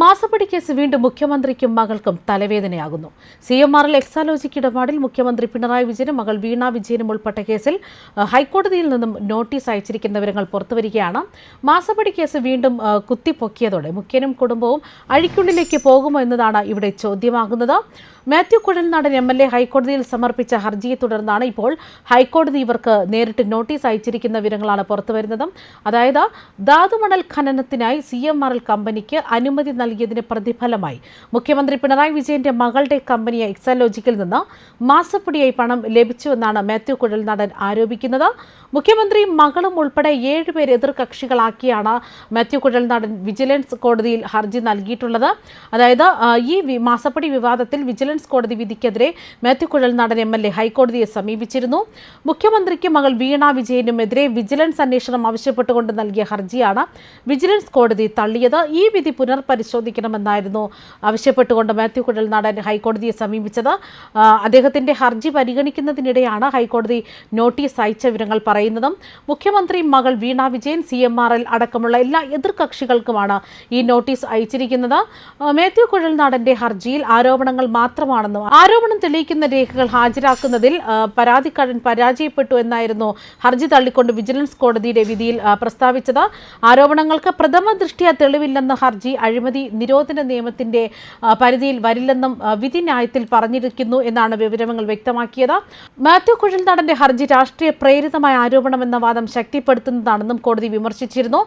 മാസപ്പടി കേസ് വീണ്ടും മുഖ്യമന്ത്രിക്കും മകൾക്കും തലവേദനയാകുന്നു. സി എം ആറിൽ എക്സാലോജിക്ക് ഇടപാടിൽ മുഖ്യമന്ത്രി പിണറായി വിജയനും മകൾ വീണ വിജയനും ഉൾപ്പെട്ട കേസിൽ ഹൈക്കോടതിയിൽ നിന്നും നോട്ടീസ് അയച്ചിരിക്കുന്ന വിവരങ്ങൾ പുറത്തുവരികയാണ് മാസപ്പടി കേസ് വീണ്ടും കുത്തിപ്പൊക്കിയതോടെ മുഖ്യനും കുടുംബവും അഴിക്കുള്ളിലേക്ക് പോകുമോ എന്നതാണ് ഇവിടെ ചോദ്യമാകുന്നത്. Mathew Kuzhalnadan M L A ഹൈക്കോടതിയിൽ സമർപ്പിച്ച ഹർജിയെ തുടർന്നാണ് ഇപ്പോൾ ഹൈക്കോടതി ഇവർക്ക് നേരിട്ട് നോട്ടീസ് അയച്ചിരിക്കുന്ന വിവരങ്ങളാണ് പുറത്തുവരുന്നത് അതായത് ധാതുമണൽ ഖനനത്തിനായി സി എം ആർ എൽ കമ്പനിക്ക് അനുമതി നൽകിയതിന് പ്രതിഫലമായി. മുഖ്യമന്ത്രി പിണറായി വിജയന്റെ മകളുടെ കമ്പനിയായ എക്സലോജിക്കിൽ നിന്ന് മാസപ്പടിയായി പണം ലഭിച്ചുവെന്നാണ് മാത്യു കുഴൽ നടൻ ആരോപിക്കുന്നത്. മുഖ്യമന്ത്രിയും മകളും ഉൾപ്പെടെ ഏഴുപേർ എതിർകക്ഷികളാക്കിയാണ് മാത്യു കുഴൽ നടൻ വിജിലൻസ് കോടതിയിൽ ഹർജി നൽകിയിട്ടുള്ളത്. അതായത് ഈ മാസപ്പടി വിവാദത്തിൽ വിജിലൻസ് കോടതി വിധിക്കെതിരെ മാത്യു കുഴൽ നടൻ എം എൽ എ ഹൈക്കോടതിയെ സമീപിച്ചിരുന്നു. മുഖ്യമന്ത്രിക്ക് മകൾ വീണ വിജയനുമെതിരെ വിജിലൻസ് അന്വേഷണം ആവശ്യപ്പെട്ടുകൊണ്ട് നൽകിയ ഹർജിയാണ് വിജിലൻസ് കോടതി തള്ളിയത്. ഈ വിധി പുനർപരിശോധിക്കണമെന്നായിരുന്നു ആവശ്യപ്പെട്ടുകൊണ്ട് മാത്യു കുഴൽനാടൻ ഹൈക്കോടതിയെ സമീപിച്ചത്. അദ്ദേഹത്തിന്റെ ഹർജി പരിഗണിക്കുന്നതിനിടെയാണ് ഹൈക്കോടതി നോട്ടീസ് അയച്ച വിവരങ്ങൾ പറയുന്നതും. മുഖ്യമന്ത്രി മകൾ Veena Vijayan C M R L അടക്കമുള്ള എല്ലാ എതിർകക്ഷികൾക്കുമാണ് ഈ നോട്ടീസ് അയച്ചിരിക്കുന്നത്. മാത്യു മാത്യു കുഴൽനാടന്റെ ഹർജിയിൽ ആരോപണങ്ങൾ മാത്രമാണെന്നും ആരോപണം തെളിയിക്കുന്ന രേഖകൾ ഹാജരാക്കുന്നതിൽ പരാതിക്കാരൻ പരാജയപ്പെട്ടു എന്നായിരുന്നു ഹർജി തള്ളിക്കൊണ്ട് വിജിലൻസ് കോടതിയുടെ വിധിയിൽ പ്രസ്താവിച്ചത്. ആരോപണങ്ങൾക്ക് പ്രഥമ ദൃഷ്ടിയ തെളിവില്ലെന്ന ഹർജി അഴിമതി നിരോധന നിയമത്തിന്റെ പരിധിയിൽ വരില്ലെന്നും വിധി ന്യായത്തിൽ പറഞ്ഞിരിക്കുന്നു എന്നാണ് വിവരങ്ങൾ വ്യക്തമാക്കിയത്. മാത്യു കുഴൽനാടന്റെ ഹർജി രാഷ്ട്രീയ പ്രേരിതമായ ആരോപണമെന്ന വാദം ശക്തിപ്പെടുത്തുന്നതാണെന്നും കോടതി വിമർശിച്ചിരുന്നു.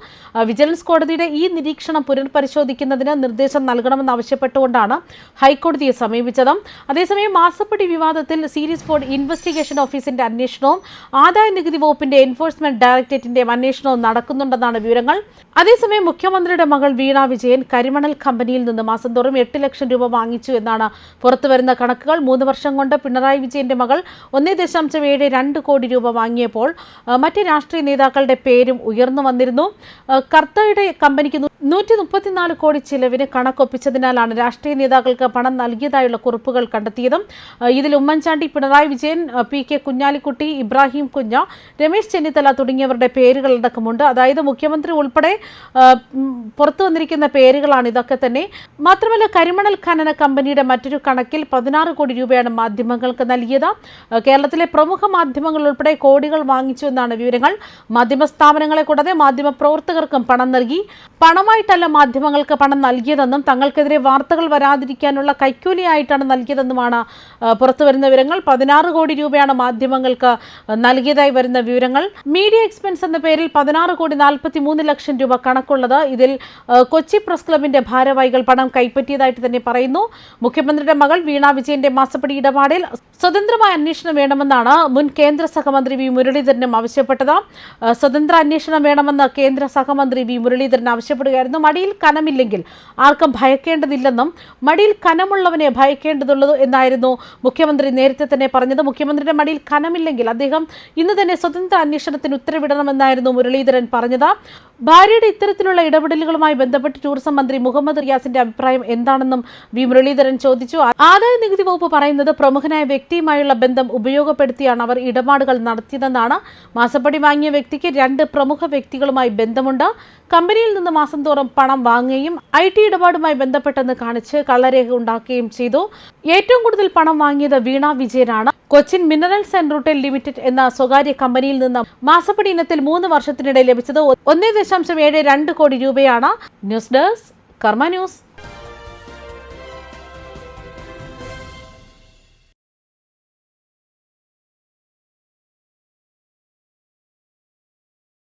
വിജിലൻസ് കോടതിയുടെ ഈ നിരീക്ഷണം പുനർപരിശോധിക്കുന്നതിന് നിർദ്ദേശം നൽകണമെന്ന് ആവശ്യപ്പെട്ടുകൊണ്ടാണ് ഹൈക്കോടതിയെ സമീപിച്ചത്. അതേസമയം മാസപ്പടി വിവാദത്തിൽ സീരീസ് ബോർഡ് ഇൻവെസ്റ്റിഗേഷൻ ഓഫീസിന്റെ അന്വേഷണവും ആദായ നികുതി വകുപ്പിന്റെ എൻഫോഴ്സ്മെന്റ് ഡയറക്ടറേറ്റിന്റെ അന്വേഷണവും നടക്കുന്നുണ്ടെന്നാണ് വിവരങ്ങൾ. അതേസമയം മുഖ്യമന്ത്രിയുടെ മകൾ വീണ വിജയൻ കരിമണൽ കമ്പനിയിൽ നിന്ന് മാസം തോറും എട്ട് ലക്ഷം രൂപ വാങ്ങിച്ചു എന്നാണ് പുറത്തുവരുന്ന കണക്കുകൾ. മൂന്ന് വർഷം കൊണ്ട് പിണറായി വിജയന്റെ മകൾ ഒന്നേ ദശാംശം ഏഴ് രണ്ട് കോടി രൂപ വാങ്ങിയപ്പോൾ മറ്റ് രാഷ്ട്രീയ നേതാക്കളുടെ പേരും ഉയർന്നു വന്നിരുന്നു. കർത്തയുടെ കമ്പനിക്ക് നൂറ്റി മുപ്പത്തിനാല് കോടി ചിലവിന് കണക്കൊപ്പിച്ചതിനാലാണ് രാഷ്ട്രീയ നേതാക്കൾക്ക് പണം നൽകിയതായുള്ള കുറിപ്പുകൾ കണ്ടെത്തിയതും. ഇതിൽ ഉമ്മൻചാണ്ടി പിണറായി വിജയൻ പി കെ കുഞ്ഞാലിക്കുട്ടി ഇബ്രാഹിം കുഞ്ഞ രമേശ് ചെന്നിത്തല തുടങ്ങിയവരുടെ പേരുകളടക്കമുണ്ട് അതായത് മുഖ്യമന്ത്രി ഉൾപ്പെടെ പുറത്തു വന്നിരിക്കുന്ന പേരുകളാണ് ഇതൊക്കെ തന്നെ. മാത്രമല്ല കരിമണൽ ഖനന കമ്പനിയുടെ മറ്റൊരു കണക്കിൽ പതിനാറ് കോടി രൂപയാണ് മാധ്യമങ്ങൾക്ക് നൽകിയത്. കേരളത്തിലെ പ്രമുഖ മാധ്യമങ്ങൾ ഉൾപ്പെടെ കോടികൾ വാങ്ങിച്ചു എന്നാണ് വിവരങ്ങൾ. മാധ്യമ സ്ഥാപനങ്ങളെ കൂടാതെ മാധ്യമ പ്രവർത്തകർക്കും പണം നൽകി. പണമായിട്ടല്ല മാധ്യമങ്ങൾക്ക് പണം നൽകിയതെന്നും തങ്ങൾക്കെതിരെ വാർത്തകൾ വരാതിരിക്കാനുള്ള കൈക്കൂലിയായിട്ടാണ് നൽകിയതെന്നുമാണ് പുറത്തു പുറത്തുവരുന്ന വിവരങ്ങൾ. പതിനാറ് കോടി രൂപയാണ് മാധ്യമങ്ങൾക്ക് നൽകിയതായി വരുന്ന വിവരങ്ങൾ. മീഡിയ എക്സ്പെൻസ് എന്ന പേരിൽ പതിനാറ് കോടി നാൽപ്പത്തി മൂന്ന് ലക്ഷം രൂപ കണക്കുള്ളത്. ഇതിൽ കൊച്ചി പ്രസ് ക്ലബിന്റെ ഭാരവാഹികൾ പണം കൈപ്പറ്റിയതായിട്ട് തന്നെ പറയുന്നു. മുഖ്യമന്ത്രിയുടെ മകൾ വീണ വിജയന്റെ മാസപ്പടി ഇടപാടിൽ സ്വതന്ത്രമായ അന്വേഷണം വേണമെന്നാണ് മുൻ കേന്ദ്ര സഹമന്ത്രി വി. മുരളീധരനും ആവശ്യപ്പെട്ടത്. സ്വതന്ത്ര അന്വേഷണം വേണമെന്ന് കേന്ദ്ര സഹമന്ത്രി വി. മുരളീധരൻ ആവശ്യപ്പെടുകയായിരുന്നു. മടിയിൽ കനമില്ലെങ്കിൽ ആർക്കും ഭയക്കേണ്ടതില്ലെന്നും മടിയിൽ കനമുള്ളവനെ ഭയക്കേണ്ടതുള്ളത് എന്നായിരുന്നു മുഖ്യമന്ത്രി നേരത്തെ തന്നെ പറഞ്ഞത്. മുഖ്യമന്ത്രിയുടെ മടിയിൽ കനമില്ലെങ്കിൽ അദ്ദേഹം ഇന്ന് തന്നെ സ്വതന്ത്ര അന്വേഷണത്തിന് ഉത്തരവിടണമെന്നായിരുന്നു മുരളീധരൻ പറഞ്ഞത്. ഭാര്യയുടെ ഇത്തരത്തിലുള്ള ഇടപെടലുകളുമായി ബന്ധപ്പെട്ട് ടൂറിസം മന്ത്രി മുഹമ്മദ് റിയാസിന്റെ അഭിപ്രായം എന്താണെന്നും വി മുരളീധരൻ ചോദിച്ചു. ആദായ നികുതി വകുപ്പ് പറയുന്നത് പ്രമുഖനായ വ്യക്തിയുമായുള്ള ബന്ധം ഉപയോഗപ്പെടുത്തിയാണ് അവർ ഇടപാടുകൾ നടത്തിയതെന്നാണ്. മാസപ്പടി വാങ്ങിയ വ്യക്തിക്ക് രണ്ട് പ്രമുഖ വ്യക്തികളുമായി ബന്ധമുണ്ട്. കമ്പനിയിൽ നിന്ന് മാസം തോറും പണം വാങ്ങുകയും ഐ ടി ഇടപാടുമായി ബന്ധപ്പെട്ടെന്ന് കാണിച്ച് കള്ളരേഖ ഉണ്ടാക്കുകയും ചെയ്തു. ഏറ്റവും കൂടുതൽ പണം വാങ്ങിയത് വീണ വിജയനാണ്. Cochin minerals and rutile limited എന്ന സ്വകാര്യ കമ്പനിയിൽ നിന്ന് മാസപ്പടി ഇനത്തിൽ മൂന്ന് വർഷത്തിനിടെ ലഭിച്ചത് ഒന്നേ ദശാംശം ഏഴ് രണ്ട് കോടി രൂപയാണ് ന്യൂസ് ഡെസ്ക് കർമ്മ ന്യൂസ്